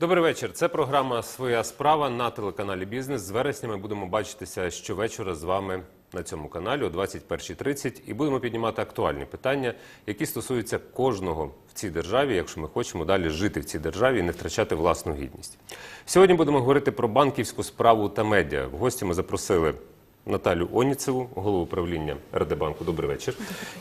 Добрий вечір. Це програма Своя справа на телеканалі Бізнес. З вересня ми будемо бачитися щовечора з вами на цьому каналі о 21.30 і будемо піднімати актуальні питання, які стосуються кожного в цій державі, якщо ми хочемо далі жити в цій державі і не втрачати власну гідність. Сьогодні будемо говорити про банківську справу та медіа. В гості ми запросили Наталю Оніцеву, голову управління РД банку. Добрий вечір.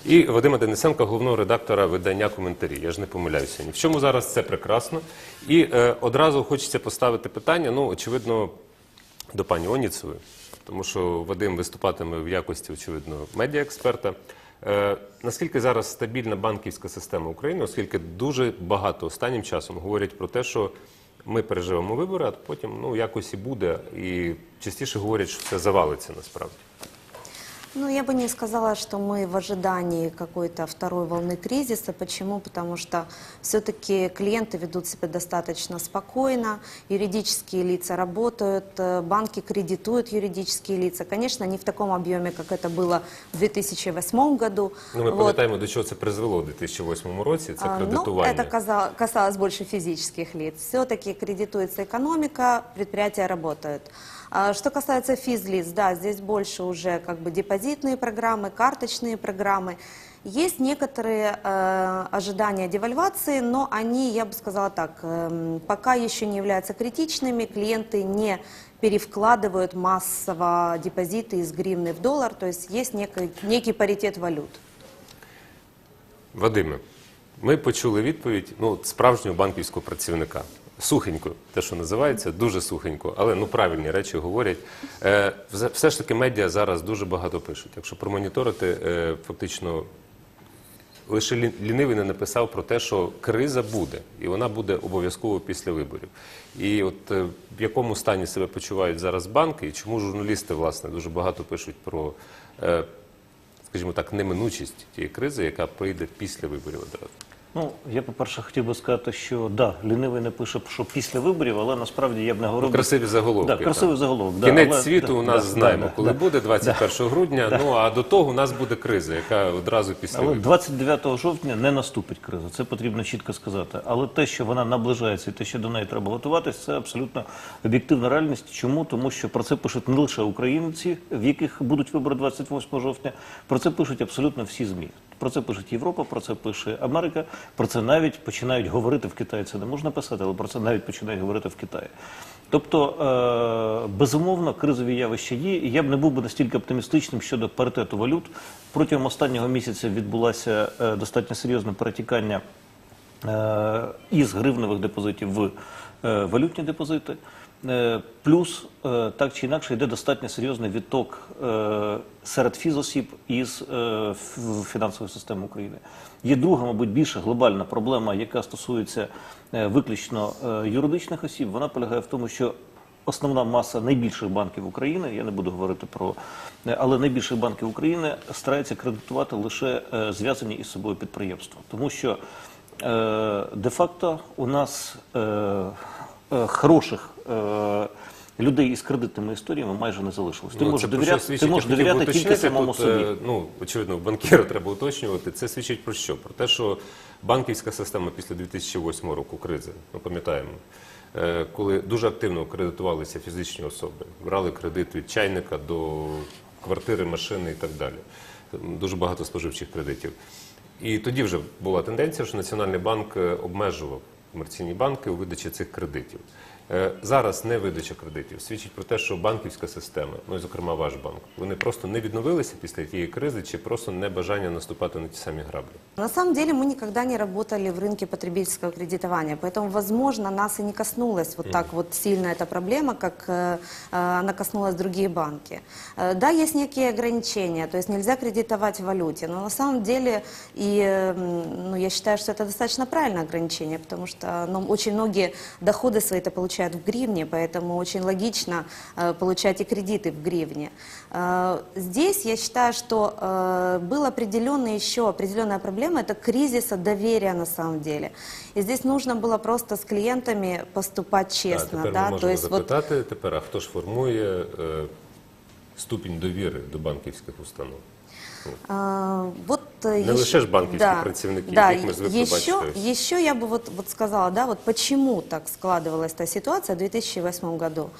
І Вадима Денисенка, головного редактора видання коментарі. Я ж не помиляюся ні в чому зараз це прекрасно. І е, одразу хочеться поставити питання. Ну, очевидно, до пані Оніцевої, тому що Вадим виступатиме в якості, очевидно, медіаексперта. Е, наскільки зараз стабільна банківська система України, оскільки дуже багато останнім часом говорять про те, що ми переживемо вибори, а потім ну якось і буде, і частіше говорять, що все завалиться насправді. Ну, я бы не сказала, что мы в ожидании какой-то второй волны кризиса. Почему? Потому что все-таки клиенты ведут себя достаточно спокойно, юридические лица работают, э, банки кредитуют юридические лица. Конечно, не в таком объеме, как это было в 2008 году. Ну, ми Вот. пам'ятаємо, до чого це призвело у 2008 році. Це А, кредитування. Ну, это каза- касалось больше физических лиц. Все-таки кредитуется экономика, предприятия работают. А, Что касается физлиц, да, здесь больше уже как бы депозитные программы, карточные программы. Есть некоторые э, ожидания девальвации, но они, я бы сказала так, эм, пока еще не являются критичными. Клиенты не перевкладывают массово депозиты из гривны в доллар, то есть есть некий, некий паритет валют. Вадиме, ми почули відповідь ну, от справжнього банківського працівника. Сухенько, те, що називається, дуже сухенько, але ну правильні речі говорять. Е, все- ж таки медіа зараз дуже багато пишуть. Якщо промоніторити, е, фактично лише лі- лінивий не написав про те, що криза буде, і вона буде обов'язково після виборів. І от е, в якому стані себе почувають зараз банки, і чому журналісти власне дуже багато пишуть про, е, скажімо так, неминучість тієї кризи, яка прийде після виборів одразу. Ну, я, по-перше, хотів би сказати, що да, лінивий не пише, що після виборів, але насправді я б не говорив. Ну, красиві заголовки. Да, красивий так. заголовок. Да, Кінець але- світу да, у нас да, знаємо, да, коли да. буде 21 грудня. Ну а до того у нас буде криза, яка одразу після Але виборів. 29 жовтня не наступить криза. Це потрібно чітко сказати. Але те, що вона наближається, і те, що до неї треба готуватись, це абсолютно об'єктивна реальність. Чому? Тому що про це пишуть не лише українці, в яких будуть вибори 28 жовтня. Про це пишуть абсолютно всі змі. Про це пишуть Європа, про це пише Америка. Про це навіть починають говорити в Китаї. Це не можна писати, але про це навіть починають говорити в Китаї. Тобто, е, безумовно, кризові явища є. І я б не був би настільки оптимістичним щодо паритету валют. Протягом останнього місяця відбулося е, достатньо серйозне перетікання е, із гривневих депозитів в валютні депозити. Е, Плюс е, так чи інакше йде достатньо серйозний відток е, серед фізосіб із фінансової системи України. Є друга, мабуть, більша глобальна проблема, яка стосується виключно юридичних осіб. Вона полягає в тому, що Основна маса найбільших банків України, я не буду говорити про, але найбільших банків України стараються кредитувати лише зв'язані із собою підприємства, тому що де-факто у нас хороших е, людей із кредитними історіями майже не залишилось. Ти Ну, можеш довіряти, ти можеш довіряти тільки самому тут, собі. е, Ну, очевидно, банкіра треба уточнювати. Це свідчить про що? Про те, що банківська система після 2008 року кризи, ми пам'ятаємо, е, коли дуже активно кредитувалися фізичні особи, брали кредит від чайника до квартири, машини і так далі. Дуже багато споживчих кредитів. І тоді вже була тенденція, що Національний банк е, обмежував комерційні банки у видачі цих кредитів. Е, Зараз не видача кредитів свідчить про те, що банківська система, ну і зокрема ваш банк, вони просто не відновилися після тієї кризи, чи просто не бажання наступати на ті самі граблі. На самом деле мы никогда не работали в рынке потребительского кредитования, поэтому, возможно, нас и не коснулась вот так вот сильно эта проблема, как э, э, она коснулась другие банки. Э, да, есть некие ограничения, то есть нельзя кредитовать в валюте, но на самом деле и, э, м, ну, я считаю, что это достаточно правильное ограничение, потому что ну, очень многие доходы свои-то получают в гривне, поэтому очень логично э, получать и кредиты в гривне. Э, здесь я считаю, что э, был определенный еще определенная проблема, это кризиса доверия на самом деле. И здесь нужно было просто с клиентами поступать А честно, тепер да, ми то можемо есть вот запитати тепер, а хто ж формує е, ступінь довіри до банківських установ? А, Вот э, Не ещё- лише ж банківські працівники, да, яких ми звикли еще, бачити. еще я бы вот, вот сказала, да, вот почему так складывалась та ситуация в 2008 году.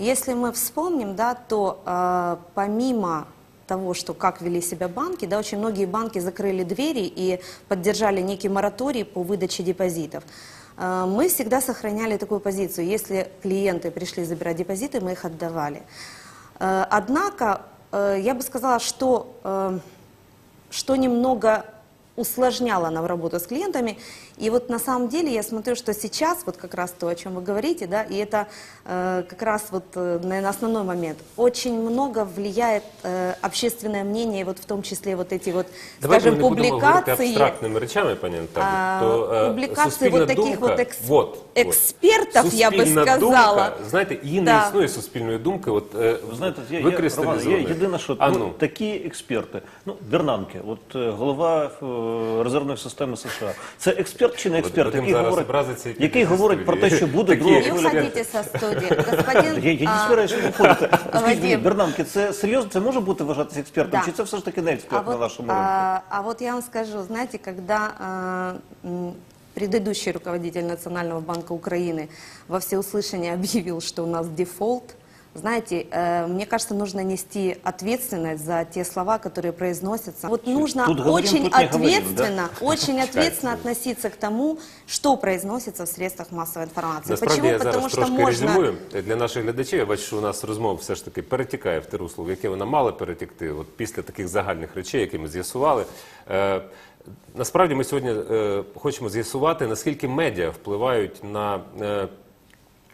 Если мы вспомним, да, то э, помимо того, что как вели себя банки, да, очень многие банки закрыли двери и поддержали некий мораторий по выдаче депозитов. Э, Мы всегда сохраняли такую позицию. Если клиенты пришли забирать депозиты, мы их отдавали. Э, Однако, э, я бы сказала, что, э, что немного усложняло нам работу с клиентами. И вот на самом деле я смотрю, что сейчас, вот как раз то, о чем вы говорите, да, и это э, как раз вот, э, наверное, основной момент, очень много влияет э, общественное мнение, и вот в том числе вот эти вот, Давайте скажем, ми не будемо говорити публикации. абстрактними речами, пані Наталі. А, то, е, публікації суспільна вот таких думка, вот екс- вот, от. експертів, я би Суспільна сказала. Думка, знаєте, її не Да. існує суспільної думки. От, е, Ви знаєте, є, є, Роман, викристалізована. є єдине, що А ну, ну. такі експерти, ну Бернанке, от е, голова е, резервної системи США, це експерт чи не експерт, Вадим який зараз говорить, образиться, який який десь говорить про те, студії. що буде Такі друга Не хвиля. уходите со студии. Господин... Я, я не а, збираюся виходити. Скажіть мені, Вадим. Бернанке, це серйозно? Це може бути вважатися експертом? Да. Чи це все ж таки не А експерт на вот, нашому ринку? а, а вот я вам скажу, знаете, когда а, м, предыдущий руководитель Национального банка Украины во всеуслышание объявил, что у нас дефолт, знаете, э, мне кажется, нужно нести ответственность за те слова, которые произносятся. Вот нужно Тут говорим, очень тут не говорим, да? очень ответственно относиться к тому, что произносится в средствах массовой информации. Насправді Почему? я зараз Потому что трошки можно... резюмую для наших глядачів. Я бачу, що у нас розмова все ж таки перетікає в те русло, в яке вона мала перетікти. От після таких загальних речей, які ми з'ясували. Е, насправді ми сьогодні е, хочемо з'ясувати, наскільки медіа впливають на. Е,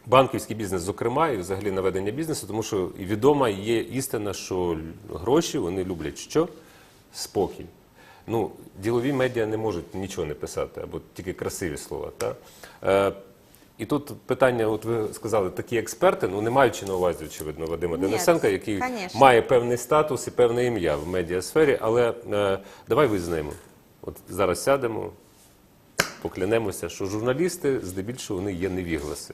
Банківський бізнес, зокрема, і взагалі на ведення бізнесу, тому що відома є істина, що гроші вони люблять що? Спокій. Ну, ділові медіа не можуть нічого не писати, або тільки красиві слова. Та? Е, і тут питання, от ви сказали, такі експерти, ну не маючи на увазі, очевидно, Вадима Ні, Денисенка, який конечно. має певний статус і певне ім'я в медіасфері, але е, давай визнаємо. От зараз сядемо, поклянемося, що журналісти здебільшого вони є невігласи.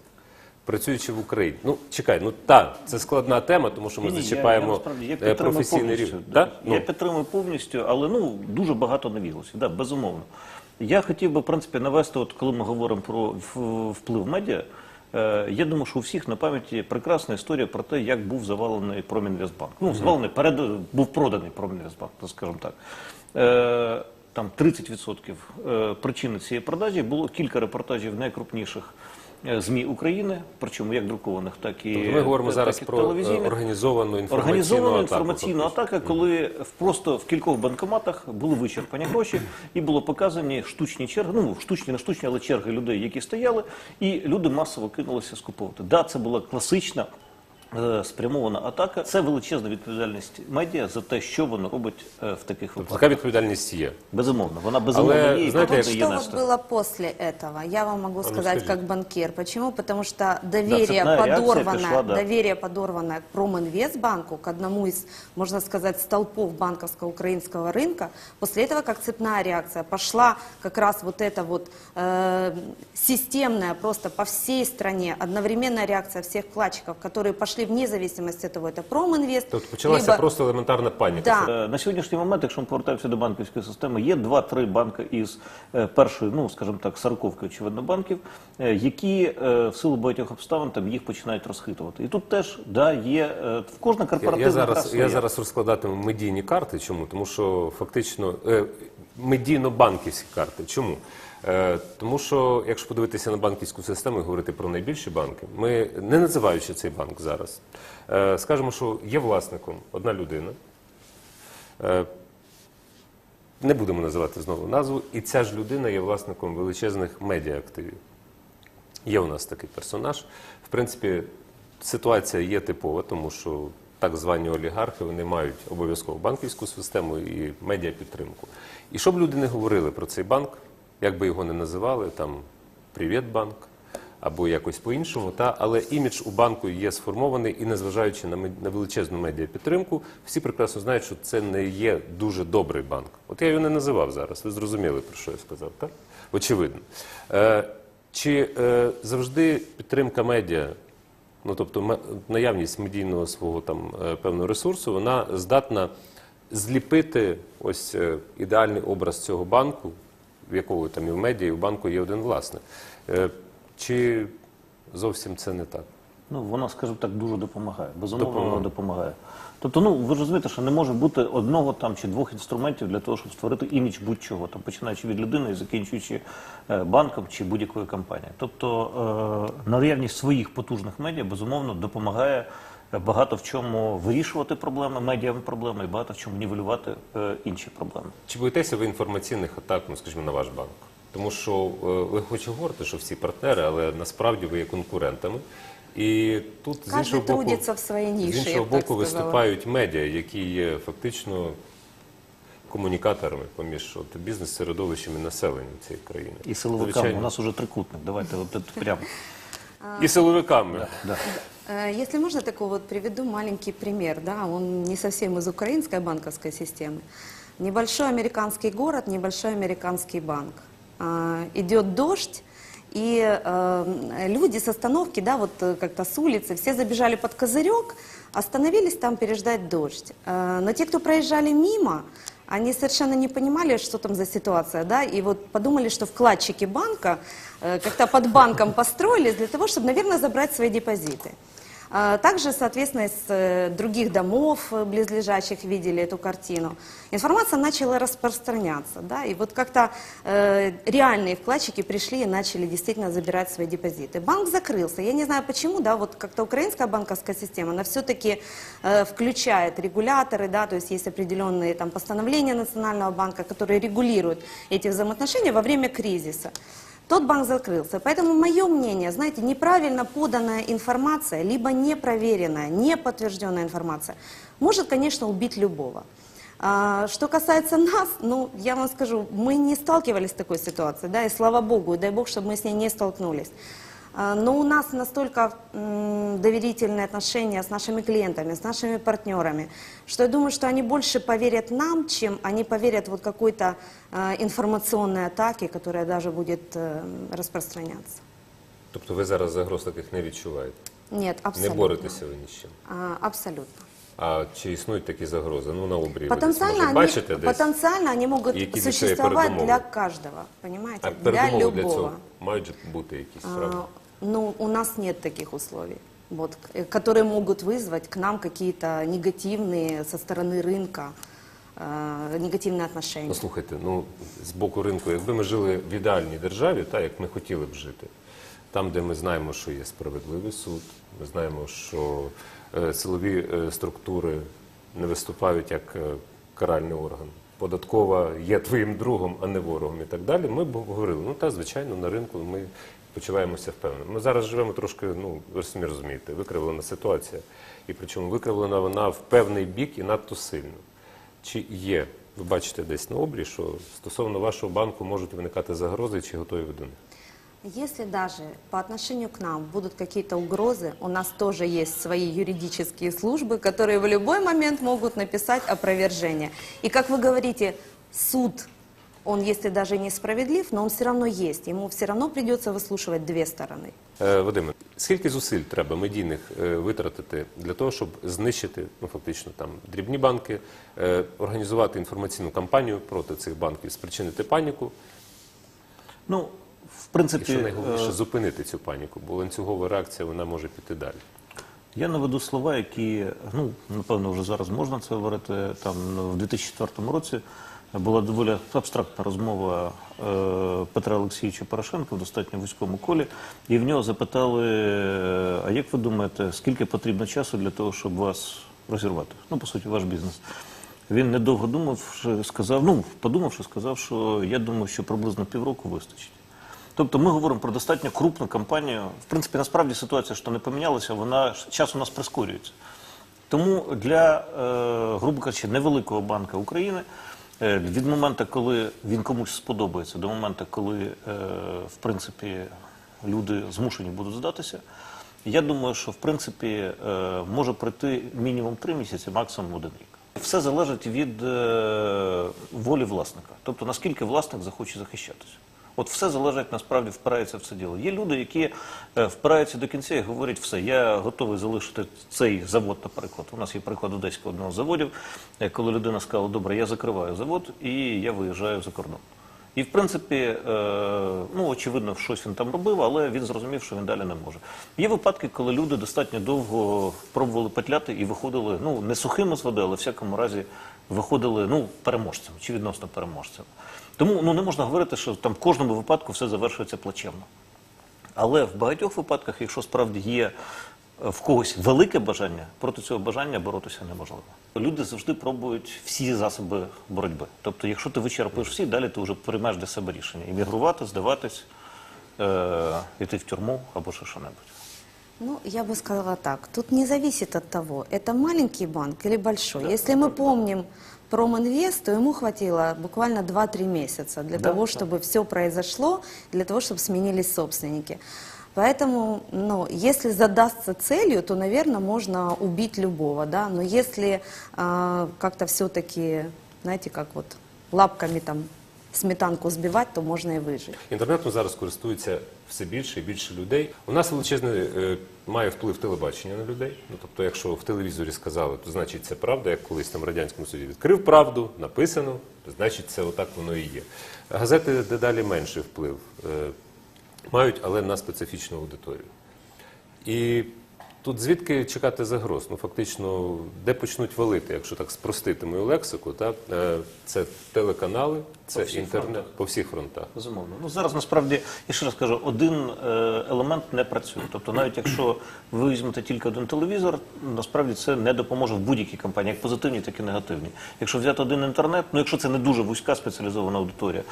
Працюючи в Україні. Ну, чекай, ну та, це складна тема, тому що ми Ні, зачіпаємо я, я, насправді, я е, підтримую професійний повністю. рівень. Да? Ну, Я підтримую повністю, але ну дуже багато навіглося, да, безумовно. Я хотів би, в принципі, навести, от коли ми говоримо про вплив медіа. е, Я думаю, що у всіх на пам'яті прекрасна історія про те, як був завалений Промінвестбанк. Ну, завалений, перед, був проданий Промінвестбанк, скажімо так. Е, Там 30% е, причини цієї продажі було кілька репортажів найкрупніших ЗМІ України, причому як друкованих, так і Тобто ми говоримо так зараз і про е, організовану інформаційну Організована атаку. інформаційна фактично. коли просто в кількох банкоматах були вичерпані гроші і було показані штучні черги, ну штучні, не штучні, але черги людей, які стояли, і люди масово кинулися скуповувати. Да, це була класична. е, Спрямована атака це величезна відповідальність медіа за те, що воно робить е, в таких Тобто випадках. така відповідальність є. Безумовно, вона безумовно Але, є і знаєте, А повинна вот її что вот нести. было после этого? Я вам могу ну, сказать скажите. как банкир. Почему? Потому что доверие цепная реакция подорванное, пришла, да. доверие подорванное к Проминвестбанку, к одному из, можно сказать, столпов банковского украинского рынка, после этого как цепная реакция пошла как раз вот эта вот э, системная просто по всей стране одновременная реакция всех вкладчиков, которые вне зависимости от того, это Проминвест, Тобто почалася либо- просто елементарна паніка. Да. Е, На сьогоднішній момент, якщо ми повертаємося до банківської системи, є два-три банки із е, першої, ну скажімо так, сороковки, очевидно, банків, е, які е, в силу багатьох обставин там їх починають розхитувати. І тут теж да є е, в кожна Я, корпоративна я, зараз, я зараз розкладатиму медійні карти. Чому? Тому що фактично е, медійно-банківські карти. Чому? Е, тому що, якщо подивитися на банківську систему і говорити про найбільші банки, ми не називаючи цей банк зараз, е, скажемо, що є власником одна людина. Е, не будемо називати знову назву, і ця ж людина є власником величезних медіаактивів. Є у нас такий персонаж. В принципі, ситуація є типова, тому що так звані олігархи вони мають обов'язково банківську систему і медіапідтримку. І що б люди не говорили про цей банк, як би його не називали, там Привіт банк або якось по-іншому, але імідж у банку є сформований, і незважаючи на, на величезну медіапідтримку, всі прекрасно знають, що це не є дуже добрий банк. От я його не називав зараз. Ви зрозуміли, про що я сказав, так? Очевидно. Е, чи е, завжди підтримка медіа ну тобто наявність медійного свого там е, певного ресурсу, вона здатна зліпити ось е, ідеальний образ цього банку, в якого там і в медіа, і в банку є один власник. Е, Чи зовсім це не так? Ну, вона, скажімо так, дуже допомагає. Безумовно, вона допомагає. Тобто, ну ви ж розумієте, що не може бути одного там чи двох інструментів для того, щоб створити імідж будь-чого, там починаючи від людини і закінчуючи е, банком чи будь-якою компанією. Тобто е, наявність своїх потужних медіа безумовно допомагає багато в чому вирішувати проблеми, медіа проблеми, і багато в чому нівелювати е, інші проблеми. Чи боїтеся ви інформаційних атак, ну скажімо, на ваш банк? Тому що е, ви хоч і говорите, що всі партнери, але насправді ви є конкурентами. І тут з іншого боку, в нише, з я іншого б так боку сказала. виступають медіа, які є фактично комунікаторами поміж от, бізнес-середовищем і населенням цієї країни. І силовиками Звичайно. у нас уже трикутник. Давайте от, от прямо. і силовиками. Да. Э, Если можно, такой вот приведу маленький пример, да, он не совсем из украинской банковской системы. Небольшой американский город, небольшой американский банк. А, Идет дождь, и э, люди с остановки, да, вот э, как-то с улицы, все забежали под козырек, остановились там переждать дождь. Э, но те, кто проезжали мимо, они совершенно не понимали, что там за ситуация, да, и вот подумали, что вкладчики банка э, как-то под банком построились для того, чтобы, наверное, забрать свои депозиты. А Также, соответственно, из э, других домов э, близлежащих видели эту картину. Информация начала распространяться, да, и вот как-то э, реальные вкладчики пришли и начали действительно забирать свои депозиты. Банк закрылся. Я не знаю почему, да, вот как-то украинская банковская система, она все-таки э, включает регуляторы, да, то есть есть определенные там постановления Национального банка, которые регулируют эти взаимоотношения во время кризиса. Тот банк закрылся. Поэтому мое мнение, знаете, неправильно поданная информация, либо непроверенная, неподтвержденная информация, может, конечно, убить любого. А, Что касается нас, ну, я вам скажу, мы не сталкивались с такой ситуацией, да, и слава богу, и дай бог, чтобы мы с ней не столкнулись. А, Но у нас настолько м, доверительные отношения с нашими клиентами, с нашими партнерами, что я думаю, что они больше поверят нам, чем они поверят вот какой-то э, информационной атаке, которая даже будет э, распространяться. Тобто ви зараз загроз таких не відчуваєте, Нет, не абсолютно. боретеся ви ні з чим. А, абсолютно. А чи існують такі загрози? Ну на обрії ви десь, Потенциально може, они, бачите десь? потенциально они могут Які для цього є существовать передумови? для каждого, понимаете? А для передумови для любого. цього мають же бути якісь правда? А, ну, у нас нет таких условий, вот, к- э, которые могут вызвать к нам какие-то негативные со стороны рынка, э, негативные отношения. Ну слухайте, ну з боку ринку, якби ми жили в ідеальній державі, так як ми хотіли б жити, там, де ми знаємо, що є справедливий суд, ми знаємо, що е, силові е, структури не виступають як е, каральний орган. Податкова є твоїм другом, а не ворогом і так далі. Ми б говорили, ну та звичайно, на ринку ми почуваємося впевнено. Ми зараз живемо трошки, ну ви ж самі розумієте, викривлена ситуація. І причому викривлена вона в певний бік і надто сильно. Чи є, ви бачите десь на обрі, що стосовно вашого банку можуть виникати загрози, чи готові ви до них? Если даже по отношению к нам будут какие-то угрозы, у нас тоже есть свои юридические службы, которые в любой момент могут написать опровержение. И как вы говорите, суд, он если даже несправедлив, но он все равно есть. Ему все равно придется выслушивать две стороны. Е, Вадиме, скільки зусиль треба медійних е, витратити для того, щоб знищити ну фактично там дрібні банки, е, організувати інформаційну кампанію проти цих банків, спричинити паніку, Ну, в і принципі, що найголовніше е, зупинити цю паніку, бо ланцюгова реакція вона може піти далі. Я наведу слова, які ну напевно вже зараз можна це говорити. Там ну, в 2004 році була доволі абстрактна розмова е, Петра Олексійовича Порошенка в достатньо вузькому колі, і в нього запитали: а як ви думаєте, скільки потрібно часу для того, щоб вас розірвати? Ну, по суті, ваш бізнес. Він недовго думав, сказав, ну подумавши, сказав, що я думаю, що приблизно півроку вистачить. Тобто ми говоримо про достатньо крупну кампанію. В принципі, насправді ситуація, що не помінялася, вона час у нас прискорюється. Тому для, е, грубо кажучи, невеликого банка України від моменту, коли він комусь сподобається, до моменту, коли е, в принципі люди змушені будуть здатися, я думаю, що в принципі е, може пройти мінімум три місяці, максимум один рік. Все залежить від е, волі власника, тобто наскільки власник захоче захищатися. От все залежить насправді впирається в це діло. Є люди, які е, впираються до кінця і говорять, все, я готовий залишити цей завод, наприклад. У нас є приклад одеського одного з заводів, е, коли людина сказала, добре, я закриваю завод і я виїжджаю за кордон. І в принципі, е, ну очевидно, щось він там робив, але він зрозумів, що він далі не може. Є випадки, коли люди достатньо довго пробували петляти і виходили, ну не сухими з води, але в всякому разі виходили ну переможцями чи відносно переможцями. Тому ну не можна говорити, що там в кожному випадку все завершується плачевно. Але в багатьох випадках, якщо справді є е, в когось велике бажання, проти цього бажання боротися неможливо. Люди завжди пробують всі засоби боротьби. Тобто, якщо ти вичерпуєш всі, далі ти вже приймаєш для себе рішення. Іммігрувати, здаватись, е- йти в тюрму або ще що-небудь. Ну, я бы сказала так. Тут не зависит от того, это маленький банк или большой. Если мы помним Проминвест, то ему хватило буквально 2-3 месяца для Да, того, да. чтобы все произошло, для того, чтобы сменились собственники. Поэтому, ну, если задастся целью, то, наверное, можно убить любого, да. Но если а, как-то все-таки, знаете, как вот лапками там сметанку сбивать, то можно и выжить. Інтернетом зараз користується все більше і більше людей. У нас величезний е, має вплив телебачення на людей. Ну тобто, якщо в телевізорі сказали, то значить це правда, як колись там в радянському суді відкрив правду, написано, значить це отак воно і є. Газети дедалі менший вплив е, мають, але на специфічну аудиторію. І тут звідки чекати загроз? Ну фактично, де почнуть валити, якщо так спростити мою лексику, так? Е, це телеканали, це всіх інтернет фронтах. по всіх фронтах. Безумовно. Ну зараз насправді я ще раз кажу, один е, елемент не працює. Тобто, навіть якщо ви візьмете тільки один телевізор, насправді це не допоможе в будь-якій кампанії, як позитивній, так і негативній. Якщо взяти один інтернет, ну якщо це не дуже вузька спеціалізована аудиторія,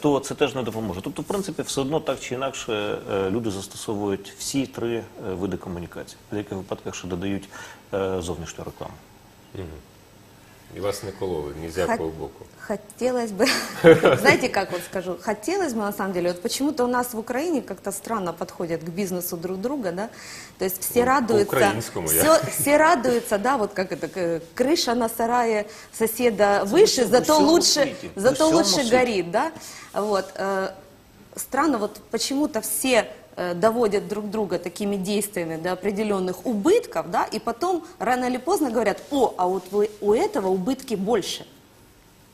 то це теж не допоможе. Тобто, в принципі, все одно так чи інакше е, люди застосовують всі три е, види комунікації. В деяких випадках ще додають е, зовнішню рекламу. І вас не кололи ні з якого Хот- боку. Хотелось бы, знаете, как вот скажу, хотелось бы на самом деле, вот почему-то у нас в Украине как-то странно подходят к бизнесу друг друга, да, то есть все Ну, радуются, по-украинскому я. все, все радуются, да, вот как это, к- крыша на сарае соседа выше, всем- зато всем лучше, свете, на зато всем лучше свете. горит, да, вот, э, странно, вот почему-то все э, доводят друг друга такими действиями до определенных убытков, да, и потом рано или поздно говорят, о, а вот вы- у этого убытки больше.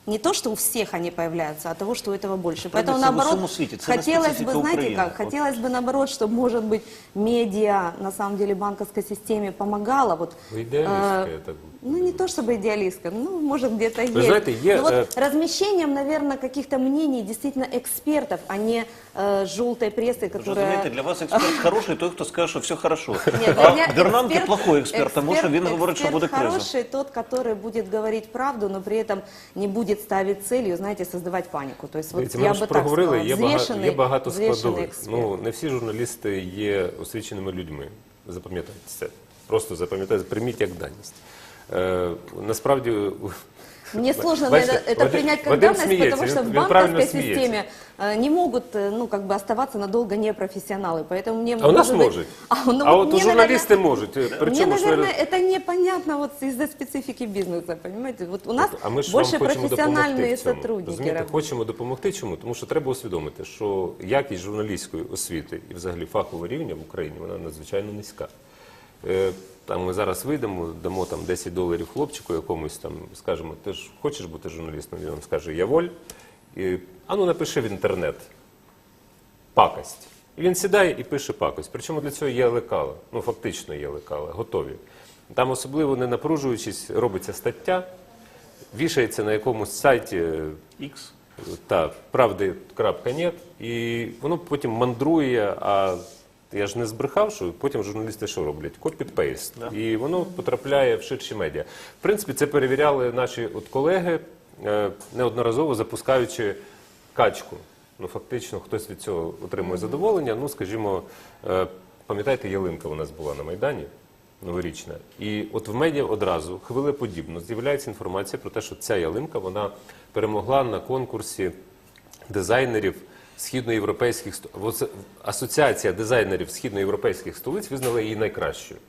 Не то, что у всех они появляются, а того, что у этого больше. Правда, Поэтому, это наоборот, это хотелось бы, знаете Украины. как, Вот. хотелось бы, наоборот, чтобы, может быть, медиа, на самом деле, банковской системе помогала. Вот, Вы идеалистка, э, я так Ну, не то чтобы идеалистка, ну, может, где-то есть. знаете, е- Но вот э, размещением, наверное, каких-то мнений действительно экспертов, а не э, желтой прессы, Ви ж которая... розумієте, для вас експерт хороший, той, хто скаже, що все хорошо. Нет, для а меня Бернанке эксперт- плохой експерт, тому що він эксперт- говорить, що эксперт буде криза. хороший тот, который будет говорить правду, но при этом не будет ставить целью, знаете, создавать панику. То есть вот Дивіться, ми я вже бы так проговорили, сказала, є, багато, взвешенный, є багато взвешенный складових. эксперт. Ну, не всі журналісти є освіченими людьми. Запам'ятайте це. Просто запам'ятайте, прийміть як даність. Е, насправді, Мне сложно Бачите, наверное, это Вадим- принять как Вадим данность, смеется, потому він- что в він правильно банковской смеется. системе э, не могут э, ну, как бы оставаться надолго непрофессионалы. Поэтому мне, а у нас может быть- можуть. А, ну, А вот от у мне, журналісти наверное, можуть. Е, Мне, Причому ж ви- наверное, это непонятно вот из-за специфики бизнеса, понимаете? Вот у нас А ми ж больше вам хочемо допомогти профессиональные в цьому. сотрудники Розумієте, работают. хочемо допомогти чому? Тому що треба усвідомити, що якість журналістської освіти і взагалі фахового рівня в Україні вона надзвичайно низька. там ми зараз вийдемо, дамо там 10 доларів хлопчику якомусь там, скажемо, ти ж хочеш бути журналістом? Він нам скаже, я воль. І, а ну напиши в інтернет пакость. І він сідає і пише пакость. Причому для цього є лекала. Ну, фактично є лекала, готові. Там особливо не напружуючись, робиться стаття, вішається на якомусь сайті Ікс. та правди.нет, і воно потім мандрує, а я ж не збрехав, що потім журналісти що роблять? Копі-пейст. І воно потрапляє в ширші медіа. В принципі, це перевіряли наші от колеги е, неодноразово запускаючи качку. Ну, фактично, хтось від цього отримує задоволення. Ну, скажімо, е, пам'ятаєте, ялинка у нас була на Майдані новорічна. І от в медіа одразу хвилеподібно з'являється інформація про те, що ця ялинка вона перемогла на конкурсі дизайнерів східноєвропейських Асоціація дизайнерів східноєвропейських столиць визнала її найкращою.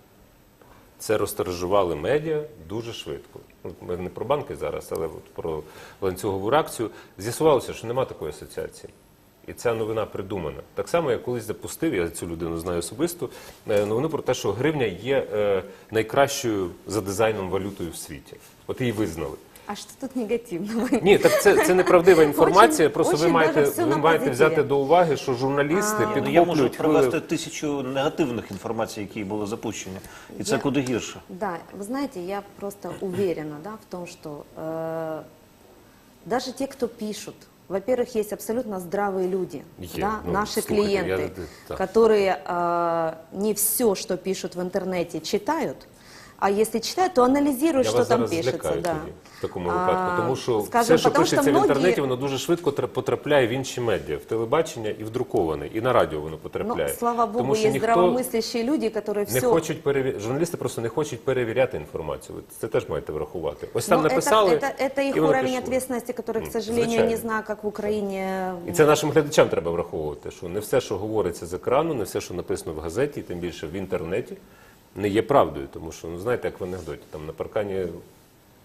Це розтиражували медіа дуже швидко. Ми не про банки зараз, але от про ланцюгову реакцію. З'ясувалося, що нема такої асоціації. І ця новина придумана. Так само, я колись запустив, я цю людину знаю особисто, е, новину про те, що гривня є е, найкращою за дизайном валютою в світі. От її визнали А что тут негативного? Ні, так це, це неправдива інформація. Очень- просто ви очень маєте, даже всё ви на маєте позитиві. взяти до уваги, що журналісти А. Ну, я можу підхоплюють привести хвилю. тисячу негативних інформацій, які були запущені, і це Я- куди гірше. Да, вы знаете, я просто уверена да, в том, что э, даже те, кто пишут, во-первых, есть абсолютно здравые люди, Е, да, ну, наши слушайте, я- клиенты, да. которые э, не все, что пишут в интернете, читают, а если читают, то анализируют, Я что вас там зараз пишется. злякаю Да. тоді, в такому А, випадку. Тому що скажем, все, що потому пишеться что в інтернеті, многие- воно дуже швидко тра- потрапляє в інші медіа, в телебачення і в друковане, і на радіо воно Но, потрапляє. Ну, слава Богу, Тому що есть ніхто здравомыслящие люди, которые не все... хочуть перевіряти. Журналісти просто не хочуть перевіряти інформацію. Ви це теж маєте врахувати. Ось там Но написали. Ну, это, это, это их і воно уровень пішло. ответственности, который, к сожалению, звичайно. не знаю, как в Украине. І це нашим глядачам треба враховувати, що не все, що говориться з екрану, не все, що написано в газеті, і тим більше в інтернеті, не є правдою. Тому що, ну знаєте, як в анекдоті, там на паркані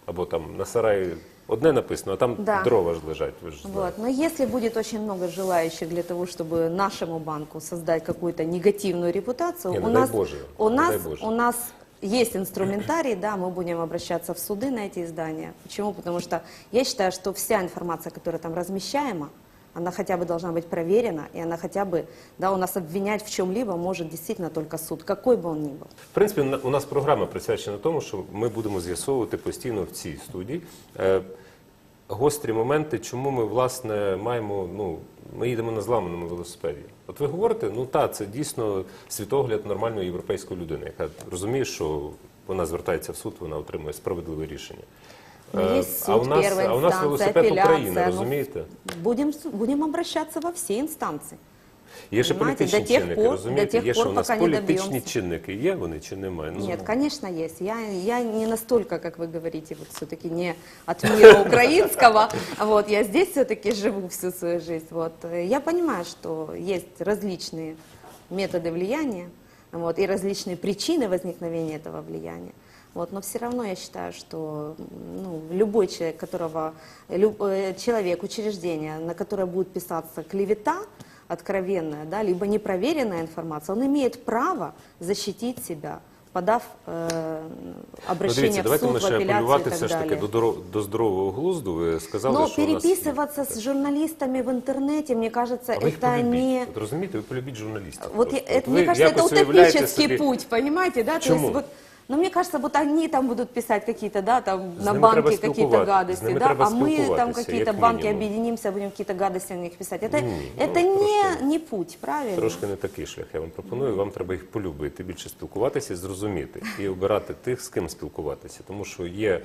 або там на сараї одне написано, а там Да. дрова ж лежать. Ви ж знаєте. Вот. Но если будет очень много желающих для того, чтобы нашему банку создать какую-то негативную репутацию, Не, у, ну дай нас, Боже, у, ну нас, дай Боже. у нас есть инструментарий, да, мы будем обращаться в суды на эти издания. Почему? Потому что я считаю, что вся информация, которая там размещаема, она хотя бы должна быть проверена, и она хотя бы, да, у нас обвинять в чем-либо может действительно только суд, какой бы он ни был. В принципі, на- у нас програма присвячена тому, що ми будемо з'ясовувати постійно в цій студії е, гострі моменти, чому ми власне маємо. Ну, ми їдемо на зламаному велосипеді. От ви говорите, ну та це дійсно світогляд нормальної європейської людини, яка розуміє, що вона звертається в суд, вона отримує справедливе рішення. Ну, Е, есть а у суд, нас, первая а у нас инстанция, велосипед України, апелляция, ну, розумієте? Будем, с- будем обращаться во все инстанции. Є ще Понимаете, політичні до тех чинники, пор- розумієте? до тех Є, що пор, у нас пока не політичні доб'ємося. чинники є, вони чи немає? Ну, Нет, конечно, есть. Я, я не настолько, как вы говорите, вот все-таки не от мира украинского. Вот, я здесь все-таки живу всю свою жизнь. Вот. Э, Я понимаю, что есть различные методы влияния вот, и различные причины возникновения этого влияния. Вот, но все равно я считаю, что м, ну, любой человек, которого, люб- э, человек, учреждение, на которое будет писаться клевета, откровенная, да, либо непроверенная информация, он имеет право защитить себя, подав э, Ну, обращение дивіться, в давайте суд, ми в ще апелляцию апелювати и все так ж таки далее. до, доро- до здорового глузду. Ви сказали, Но що у нас є. переписываться с журналистами в интернете, мне кажется, А ви їх это полюбіть. не... От розумієте, ви полюбіть журналістів. Вот просто. я- От это, ви мне кажется, это якось уявляєте утопический собі- путь, понимаете, да? То Чему? есть вот, но мне кажется, вот они там будут писать какие-то, да, там С на ними треба банке какие-то спілкуватися, з гадости, ними да, треба а мы там спілкуватися, какие-то як банки мінімум. объединимся, будем какие-то гадости на них писать. Это, Ні, это ну, не, трошки. не путь, правильно? Трошки не такий шлях. Я вам пропоную. Вам треба їх полюбити, більше спілкуватися, і зрозуміти і обирати тих, з ким спілкуватися. Тому що є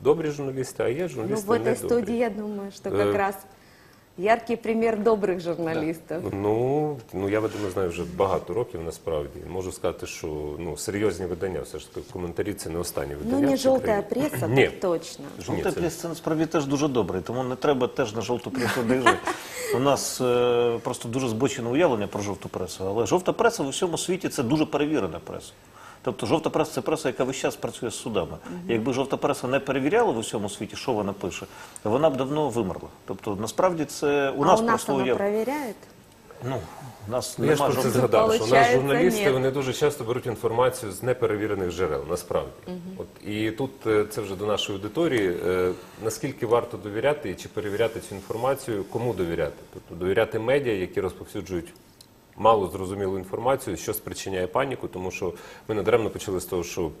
добрі журналісти, а є Ну, журналісти в этой не студии, добрі. я думаю, что Э, как раз яркий пример добрых журналистов. Ну, ну я видимо знаю вже багато років насправді. Можу сказати, що ну серйозні видання, все ж таки коментарі це не останні Ну, не пресса, Ні. так точно. Це- прес це насправді теж дуже добре, тому не треба теж на жовту пресу дивити. У нас е, просто дуже збочене уявлення про жовту пресу, але жовта преса в усьому світі це дуже перевірена преса. Тобто жовта преса це преса, яка весь час працює з судами. Якби жовта преса не перевіряла в усьому світі, що вона пише, вона б давно вимерла. Тобто, насправді це у а нас у нас просто проверяет? Ну, у нас Ну, я ж немає про це згадав, що у нас журналісти вони дуже часто беруть інформацію з неперевірених джерел, насправді. От, і тут е, це вже до нашої аудиторії. е, Наскільки варто довіряти і чи перевіряти цю інформацію, кому довіряти? Тобто довіряти медіа, які розповсюджують мало зрозумілу інформацію, що спричиняє паніку, тому що ми надаремно почали з того, що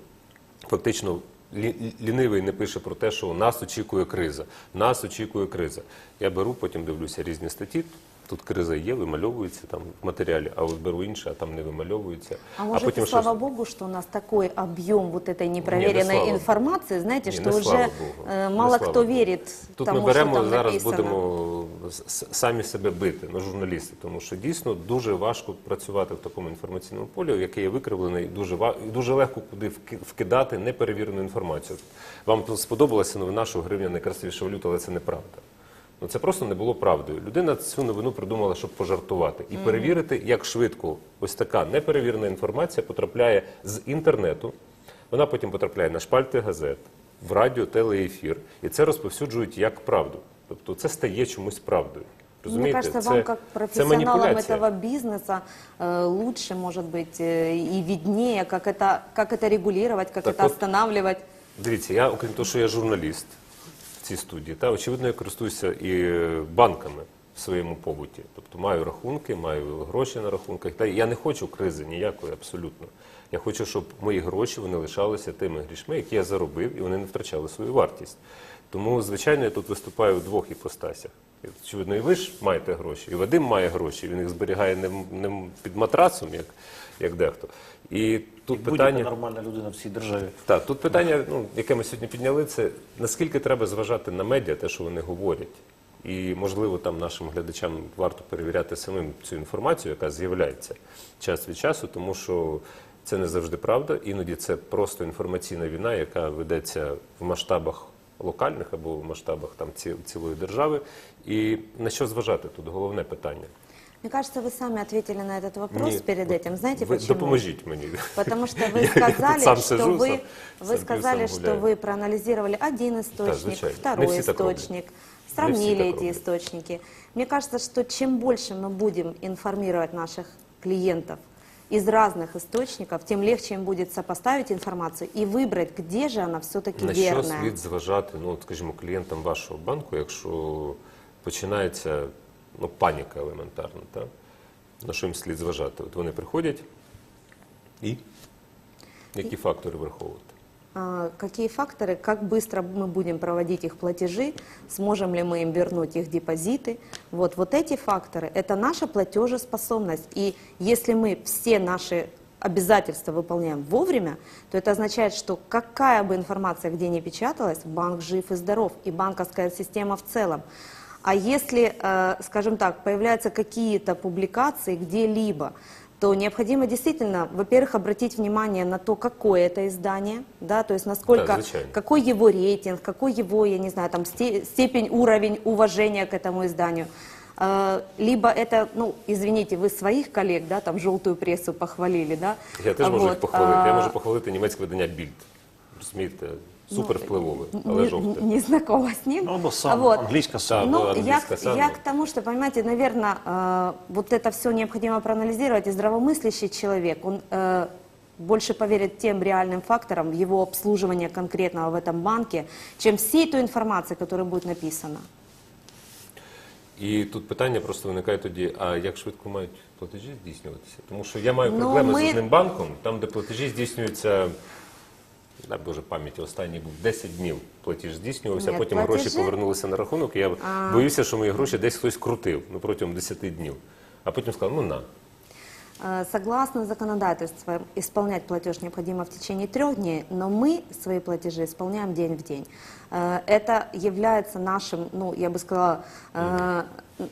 фактично лі- лінивий не пише про те, що нас очікує криза. Нас очікує криза. Я беру, потім дивлюся різні статті. Тут криза є, вимальовується там в матеріалі, а от беру інше, а там не вимальовується. А может, потім и слава щось- Богу, что у нас такой объем вот этой непроверенной слава информации, знаете, Ні, что не уже слава Богу. э, Не мало слава кто Богу. верит Тут тому, ми беремо что там зараз написано. будемо с- с- самі себе бити, ну, журналісти, тому що дійсно дуже важко працювати в такому інформаційному полі, яке є викривлене, і дуже ва- і дуже легко куди вки- вкидати неперевірену інформацію. Вам тут сподобалася новина, що гривня найкрасивіша валюта, але це неправда. Ну це просто не було правдою. Людина цю новину придумала, щоб пожартувати і перевірити, як швидко ось така неперевірена інформація потрапляє з інтернету. Вона потім потрапляє на шпальти газет, в радіо, телеефір, і це розповсюджують як правду. Тобто це стає чомусь правдою. Мне Розумієте? кажется, це, вам как це профессионалам маніпуляція. этого бизнеса э, лучше, может быть, э, и виднее, как это, как это регулировать, как Так это вот- останавливать. Дивіться, я, окрім того, що я журналіст в цій студії, та очевидно, я користуюся і банками в своєму побуті. Тобто маю рахунки, маю гроші на рахунках. Та я не хочу кризи ніякої абсолютно. Я хочу, щоб мої гроші вони лишалися тими грішми, які я заробив, і вони не втрачали свою вартість. Тому, звичайно, я тут виступаю в двох іпостасях. І, Очевидно, і ви ж маєте гроші, і Вадим має гроші, він їх зберігає не, не під матрацом, як, як дехто. І тут Будь-яка питання. нормальна людина в цій державі. Так, тут питання, ну, яке ми сьогодні підняли, це наскільки треба зважати на медіа, те, що вони говорять. І, можливо, там нашим глядачам варто перевіряти самим цю інформацію, яка з'являється час від часу, тому що це не завжди правда. Іноді це просто інформаційна війна, яка ведеться в масштабах локальних або в масштабах там ці- цілої держави. І на що зважати тут головне питання? Мне кажется, вы сами ответили на этот вопрос Ні, перед этим. Знаете ви почему? допоможіть мені. Потому что вы Я тут сказали, сам что сижу, вы, сам- вы сам сказали, пью, сам что гуляю. вы проанализировали один источник, звичайно. Не второй всі так роблять. источник, Не сравнили всі так эти роблять. источники. Мне кажется, что чем больше мы будем информировать наших клиентов из разных источников, тем легче им будет сопоставить информацию и выбрать, где же она все-таки На що верная. слід зважати, ну, от, скажімо, клієнтам вашого банку, якщо починається ну, паніка елементарна, та? на що їм слід зважати? От вони приходять і які фактори враховувати? А, Какие факторы, как быстро мы будем проводить их платежи, сможем ли мы им вернуть их депозиты. Вот, вот эти факторы – это наша платежеспособность. И если мы все наши обязательства выполняем вовремя, то это означает, что какая бы информация где ни печаталась, банк жив и здоров, и банковская система в целом. А если, э, скажем так, появляются какие-то публикации где-либо, то необходимо действительно, во-первых, обратить внимание на то, какое это издание, да, то есть насколько, Да, звичайно. какой его рейтинг, какой его, я не знаю, там сте- степень, уровень уважения к этому изданию. Э, Либо это, ну, извините, вы своих коллег, да, там желтую прессу похвалили, да. Я теж можу їх Вот, похвалити. Я а, можу похвалити німецьке видання Більд. Розумієте, супер впливове, але не, жовте. не знакома с ним. Ну, або сам, Вот. англійська сам. Да, Ну, была я, английская к- сама. я к тому, что, понимаете, наверное, вот это все необходимо проанализировать, и здравомыслящий человек, он э, больше поверит тем реальным факторам его обслуживания конкретного в этом банке, чем всей той информации, которая будет написана. І тут питання просто виникає тоді: а як швидко мають платежі здійснюватися? Тому що я маю Ну, проблеми ми- з одним банком, там, де платежі здійснюються. Дай Боже пам'яті, останній був 10 днів платіж здійснювався, Ні, а потім гроші платежі- повернулися на рахунок. І я боюся, що мої гроші десь хтось крутив ну, протягом 10 днів. А потім сказав, ну на. Э, Согласно законодательству, исполнять платеж необходимо в течение трех дней, но мы свои платежи исполняем день в день. Э, Это является нашим, ну, я бы сказала, э,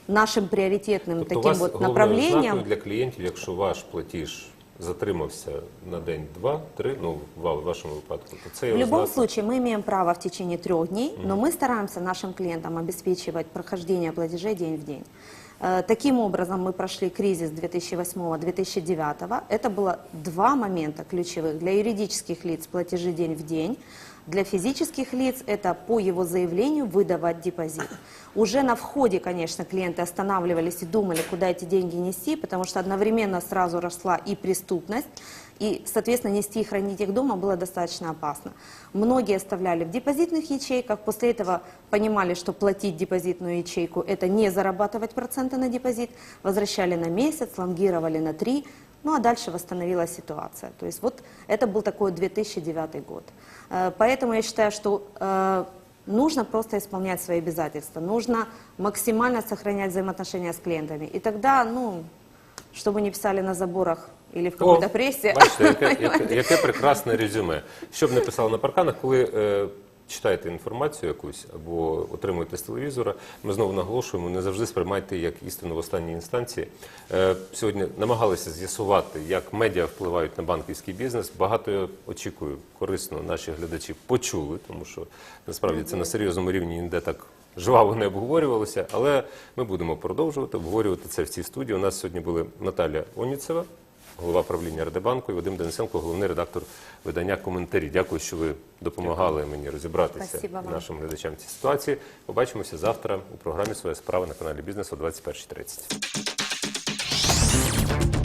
нашим приоритетным Тобто у таким вас вот головною направлением. ознакою для клієнтів, якщо ваш платіж затримався на день, два, три, ну в вашому випадку, то це є В любом ознака. случае мы имеем право в течение трех дней, но мы стараемся нашим клиентам обеспечивать прохождение платежей день в день. Э, Таким образом, мы прошли кризис 2008-2009. Это было два момента ключевых. Для юридических лиц платежи день в день. Для физических лиц это по его заявлению выдавать депозит. Уже на входе, конечно, клиенты останавливались и думали, куда эти деньги нести, потому что одновременно сразу росла и преступность, и, соответственно, нести и хранить их дома было достаточно опасно. Многие оставляли в депозитных ячейках, после этого понимали, что платить депозитную ячейку – это не зарабатывать проценты на депозит, возвращали на месяц, лонгировали на три, ну а дальше восстановилась ситуация. То есть вот это был такой 2009 год. Э, Поэтому я считаю, что э, нужно просто исполнять свои обязательства, нужно максимально сохранять взаимоотношения с клиентами. И тогда, ну, чтобы не писали на заборах или в какой-то прессе. Бачите, яке, яке, яке прекрасне резюме. Що б не писали на парканах, коли е, читаєте інформацію якусь або отримуєте з телевізора, ми знову наголошуємо, не завжди сприймайте як істину в останній інстанції. Е, сьогодні намагалися з'ясувати, як медіа впливають на банківський бізнес. Багато я очікую, корисно наші глядачі почули, тому що насправді це на серйозному рівні ніде так жваво не обговорювалося, але ми будемо продовжувати обговорювати це в цій студії. У нас сьогодні були Наталя Оніцева, голова правління Радибанку і Вадим Денисенко, головний редактор видання Коментарі. Дякую, що ви допомагали мені розібратися нашим глядачам цій ситуації. Побачимося завтра у програмі Своя справа на каналі Бізнес о 21.30.